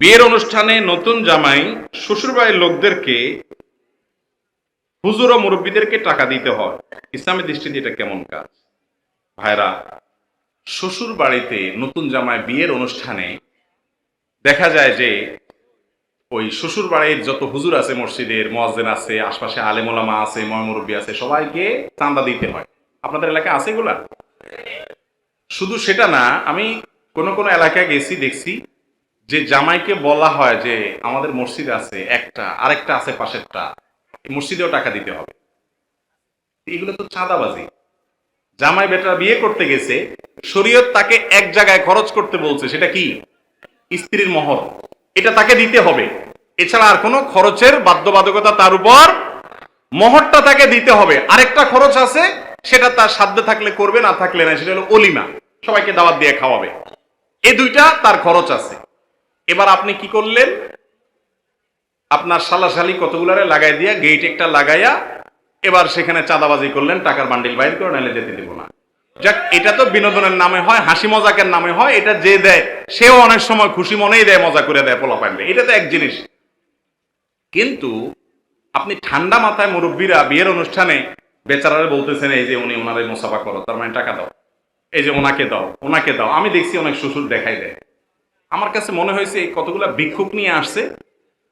বিয়ের অনুষ্ঠানে নতুন জামাই শ্বশুরবাড়ির লোকদেরকে, হুজুর ও মুরব্বীদেরকে টাকা দিতে হয়। ইসলামের দৃষ্টিতে এটা কেমন কাজ? ভাইরা শ্বশুর বাড়িতে নতুন জামাই বিয়ের অনুষ্ঠানে দেখা যায় যে, ওই শ্বশুর বাড়ির যত হুজুর আছে, মসজিদের মোয়াজ্জেন আছে, আশপাশে আলেমোলামা আছে ময়মুরব্বী আছে, সবাইকে চাঁদা দিতে হয়। আপনাদের এলাকায় আছে এগুলা? শুধু সেটা না, আমি কোন কোন এলাকায় গেছি, দেখছি যে জামাইকে বলা হয় যে আমাদের মসজিদ আছে একটা, আরেকটা আছে পাশেরটা মসজিদেও টাকা দিতে হবে। এগুলো তো চাঁদাবাজি। জামাই বেটা বিয়ে করতে গেছে, শরীয়ত তাকে এক জায়গায় খরচ করতে বলছে, সেটা কি? স্ত্রীর মহর। এটা তাকে দিতে হবে। এছাড়া আর কোনো খরচের বাধ্যবাধকতা তার উপর মহরটা তাকে দিতে হবে। আরেকটা খরচ আছে, সেটা তার সাধ্যে থাকলে করবে, না থাকলে না, সেটা হলো অলিমা। সবাইকে দাওয়াত দিয়ে খাওয়াবে। এই দুইটা তার খরচ আছে। এবার আপনি কি করলেন? আপনার সালাশালি কতগুলারে লাগাই দিয়া গেট একটা লাগাইয়া এবার সেখানে চাঁদাবাজি করলেন, টাকার বান্ডিল বাইর করে নাইলে যেতে দেবো না। যাক, এটা তো বিনোদনের নামে হয়, হাসি মজাকের নামে হয়, এটা যে দেয়, সেও অনেক সময় খুশি মনেই দেয়, মজা করে দেয়, পোলা পাইলে এটা তো এক জিনিস। কিন্তু আপনি ঠান্ডা মাথায় মুরব্বীরা বিয়ের অনুষ্ঠানে বেচারারে বলতেছেন, এই যে উনি ওনারে মোসাফা করো, তার মানে টাকা দাও। এই যে ওনাকে দাও ওনাকে দাও। আমি দেখছি অনেক শ্বশুর দেখাই দেয়। আমার কাছে মনে হয়েছে এই কতগুলা ভিক্ষুক নিয়ে আসছে।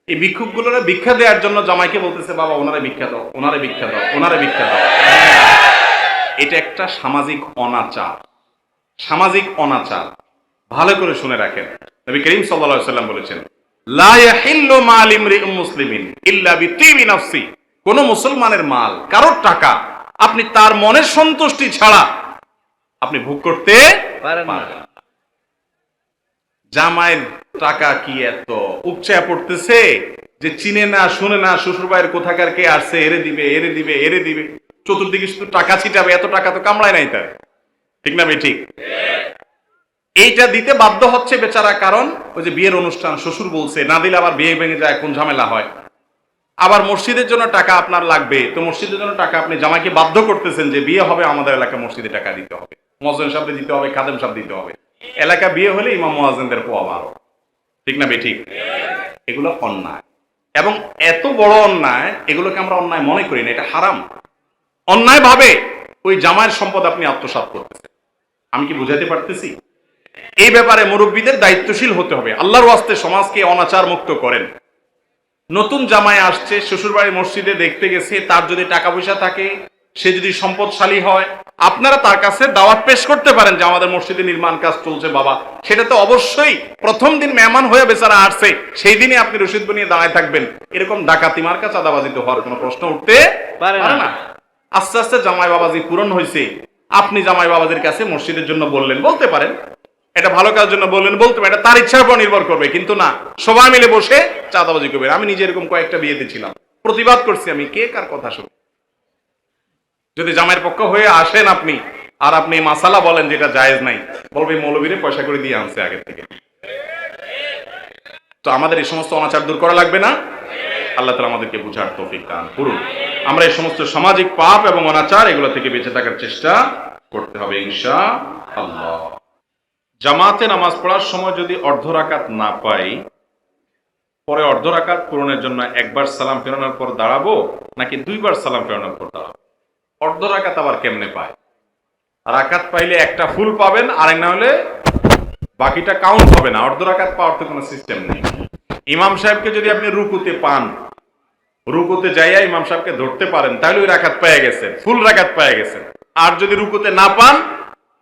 এই ভিক্ষুকগুলোরে ভিক্ষা দেওয়ার জন্য জামাইকে বলতেছে বাবা ওনারে ভিক্ষা দাও ওনারে ভিক্ষা দাও ওনারে ভিক্ষা দাও। এটা একটা সামাজিক অনাচার সামাজিক অনাচার। ভালো করে শুনে রাখেন। নবী করিম সাল্লাল্লাহু সাল্লাম বলেছেন মুসলিমিন ইল্লা বিতিবি কোন মুসলমানের মাল কারোর টাকা আপনি তার মনের সন্তুষ্টি ছাড়া আপনি ভোগ করতে পারেন না। জামাইয়ের টাকা কি এত? উপচায় পড়তেছে যে চিনে না, শুনে না শ্বশুর বাড়ির কোথাকার কে আসছে, এরে দিবে এরে দিবে এরে দিবে। চতুর্দিকে শুধু টাকা ছিটাবে, এত টাকা তো কামড়ায় নাই তার। ঠিক না ভাই, ঠিক? এইটা দিতে বাধ্য হচ্ছে বেচারা, কারণ ওই যে বিয়ের অনুষ্ঠান, শ্বশুর বলছে, না দিলে আবার বিয়ে ভেঙে যায়, কোন ঝামেলা হয়? আবার মসজিদের জন্য টাকা আপনার লাগবে, তো মসজিদের জন্য টাকা আপনি জামাইকে বাধ্য করতেছেন যে বিয়ে হবে আমাদের এলাকা মসজিদে টাকা দিতে হবে। মজন সাহেব দিতে হবে, খাদেম সাহেব দিতে হবে। এলাকা বিয়ে হলে ইমাম মোয়াজেনদের পোয়া বারো ঠিক না বে ঠিক এগুলো অন্যায়। এবং এত বড় অন্যায়, এগুলোকে আমরা অন্যায় মনে করি না, এটা হারাম। অন্যায় ভাবে ওই জামাইয়ের সম্পদ আপনি আত্মসাৎ করতেছেন। আমি কি বুঝাতে পারতেছি? এই ব্যাপারে মুরব্বীদের দায়িত্বশীল হতে হবে। আল্লাহর ওয়াস্তে সমাজকে অনাচার মুক্ত করেন। নতুন জামাই আসছে, শ্বশুরবাড়ির মসজিদে দেখতে গেছে, তার যদি টাকা পয়সা থাকে সে যদি সম্পদশালী হয় আপনারা তার কাছে দাওয়াত পেশ করতে পারেন যে আমাদের মসজিদে নির্মাণ কাজ চলছে বাবা। সেটা তো অবশ্যই প্রথম দিন মেহমান হয়ে বেচারা আসছে সেই দিনে আপনি রসিদ বানিয়ে দাঁড়ায় থাকবেন। এরকম ডাকাতি মার্কা চাঁদাবাজিতে হওয়ার কোনো প্রশ্ন উঠতে পারে না। আস্তে আস্তে জামাই বাবাজি পূরণ হয়েছে আপনি জামাই বাবাজির কাছে মসজিদের জন্য বললেন বলতে পারেন। এটা ভালো কাজের জন্য বললেন বলতে পারেন। এটা তার ইচ্ছার উপর নির্ভর করবে কিন্তু না সবাই মিলে বসে চাঁদাবাজি করবেন আমি নিজে এরকম কয়েকটা বিয়েতে ছিলাম। প্রতিবাদ করছি আমি কে কার কথা শুনি যদি জামাইয়ের পক্ষ হয়ে আসেন আপনি, আর আপনি মাসালা বলেন যেটা জায়েজ নাই, বলবে মৌলবীরে পয়সা করে দিয়ে আনছে আগে থেকে। তো আমাদের এই সমস্ত অনাচার দূর করা লাগবে না? আল্লাহ তালা আমাদেরকে বুঝার তৌফিক দান করুন। আমরা এই সমস্ত সামাজিক পাপ এবং অনাচার এগুলো থেকে বেঁচে থাকার চেষ্টা করতে হবে ইনশা আল্লাহ জামাতে নামাজ পড়ার সময় যদি অর্ধ রাকাত না পাই, পরে অর্ধ রাকাত পূরণের জন্য একবার সালাম ফেরানোর পর দাঁড়াবো, নাকি দুইবার সালাম ফেরানোর পর দাঁড়াবো? অর্ধ রাকাত আবার কেমনে পায়? রাকাত পাইলে একটা ফুল পাবেন আর এক না হলে বাকিটা কাউন্ট হবে না। অর্ধ রাকাত পাওয়ার তো কোনো সিস্টেম নেই। ইমাম সাহেবকে যদি আপনি রুকুতে পান, রুকুতে যাইয়া ইমাম সাহেবকে ধরতে পারেন, তাহলে ওই রাকাত পেয়ে গেছেন, ফুল রাকাত পেয়ে গেছেন। আর যদি রুকুতে না পান,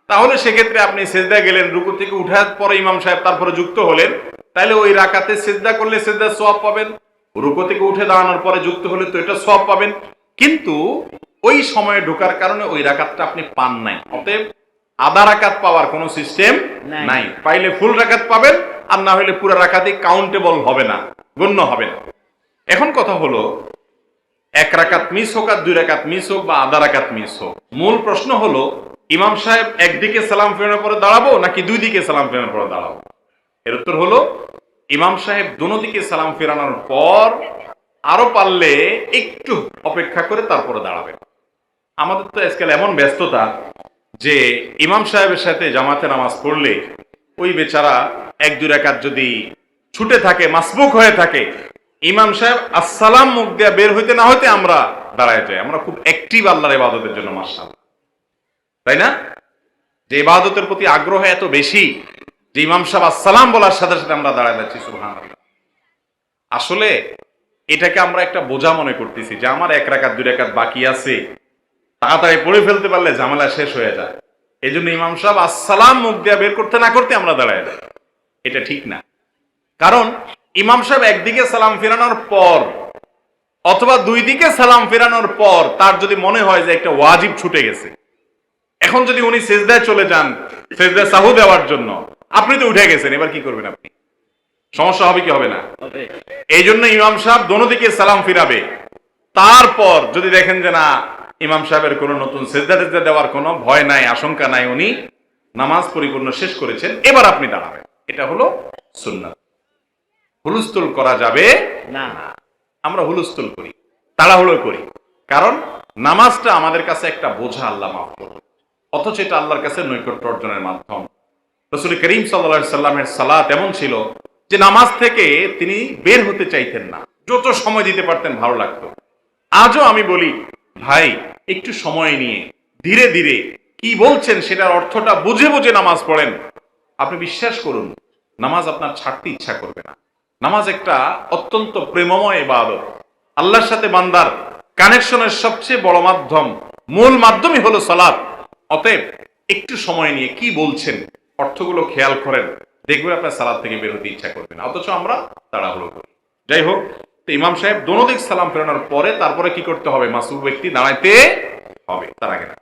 তাহলে সেক্ষেত্রে আপনি সেজদা গেলেন, রুকু থেকে উঠার পরে ইমাম সাহেব তারপরে যুক্ত হলেন, তাহলে ওই রাকাতে সেজদা করলে সেজদা সওয়াব পাবেন। রুকু থেকে উঠে দাঁড়ানোর পরে যুক্ত হলে তো এটা সওয়াব পাবেন। কিন্তু ওই সময়ে ঢোকার কারণে ওই রাকাতটা আপনি পান নাই। অতএব আধা রাকাত পাওয়ার কোনো সিস্টেম নাই। পাইলে ফুল রাকাত পাবেন আর না হলে পুরো রাকাতই কাউন্টেবল হবে না গণ্য হবে না। এখন কথা হলো এক রাকাত মিস হোক আর দুই রাকাত মিস হোক বা আধা রাকাত মিস হোক। মূল প্রশ্ন হলো ইমাম সাহেব একদিকে সালাম ফেরানোর পরে দাঁড়াবো নাকি দুই দিকে সালাম ফেরানোর পরে দাঁড়াবো? এর উত্তর হলো ইমাম সাহেব দোনো দিকে সালাম ফেরানোর পর আরও পারলে একটু অপেক্ষা করে তারপরে দাঁড়াবেন। আমাদের তো আজকাল এমন ব্যস্ততা যে ইমাম সাহেবের সাথে জামাতে নামাজ পড়লে ওই বেচারা এক দুই রাকাত যদি ছুটে থাকে, মাসবুক হয়ে থাকে, ইমাম সাহেব আসসালাম মুখ দিয়া বের হইতে না হইতে আমরা দাঁড়ায় যাই। আমরা খুব অ্যাক্টিভ আল্লাহর ইবাদতের জন্য মার্শাল তাই না? যে ইবাদতের প্রতি আগ্রহ এত বেশি যে ইমাম সাহেব আসসালাম বলার সাথে সাথে আমরা দাঁড়ায় যাচ্ছি, সুবহানাল্লাহ। আসলে এটাকে আমরা একটা বোঝা মনে করতেছি যে আমার এক রাকাত, দুই রাকাত বাকি আছে। তাড়াতাড়ি পড়ে ফেলতে পারলে ঝামেলা শেষ হয়ে যায়। এই জন্য ইমাম সাহেব আসসালাম মুখ দিয়া বের করতে না করতে আমরা দাঁড়ায় যাই। এটা ঠিক না। কারণ ইমাম সাহেব একদিকে সালাম ফেরানোর পর অথবা দুই দিকে সালাম ফেরানোর পর তার যদি মনে হয় যে একটা ওয়াজিব ছুটে গেছে। এখন যদি উনি সেজদায় চলে যান সেজদায় সাহু দেওয়ার জন্য আপনি তো উঠে গেছেন এবার কি করবেন আপনি? সমস্যা হবে কি হবে না? এই জন্য ইমাম সাহেব দোনো দিকে সালাম ফিরাবে। তারপর যদি দেখেন যে না ইমাম সাহেবের কোনো নতুন সেজদা টেজদা দেওয়ার কোনো ভয় নাই আশঙ্কা নাই উনি নামাজ পরিপূর্ণ শেষ করেছেন এবার আপনি দাঁড়াবেন। এটা হলো সুন্নাত। হুলস্থুল করা যাবে না। আমরা হুলস্থুল করি তাড়াহুড়ো করি কারণ নামাজটা আমাদের কাছে একটা বোঝা আল্লাহ মাফ করবে। অথচ এটা আল্লাহর কাছে নৈকট্য অর্জনের মাধ্যম। রসুল করিম সাল্লা সাল্লামের সালাত এমন ছিল যে নামাজ থেকে তিনি বের হতে চাইতেন না। যত সময় দিতে পারতেন ভালো লাগতো। আজও আমি বলি ভাই, একটু সময় নিয়ে। ধীরে ধীরে। কি বলছেন সেটার অর্থটা বুঝে বুঝে নামাজ পড়েন। আপনি বিশ্বাস করুন, নামাজ আপনার ছাড়তে ইচ্ছা করবে না। নামাজ একটা অত্যন্ত প্রেমময় ইবাদত। আল্লাহর সাথে বান্দার কানেকশনের সবচেয়ে বড় মাধ্যম, মূল মাধ্যমই হলো সালাত। অতএব একটু সময় নিয়ে কি বলছেন, অর্থগুলো খেয়াল করেন। দেখবেন আপনার সালাদ থেকে বেরোতে ইচ্ছা করবে না। অথচ আমরা তাড়াহুড়ো করি। যাই হোক তো ইমাম সাহেব দোনো দিক সালাম ফেরানোর পরে তারপরে কি করতে হবে? মাসুল ব্যক্তি দাঁড়াইতে হবে, তার আগে না।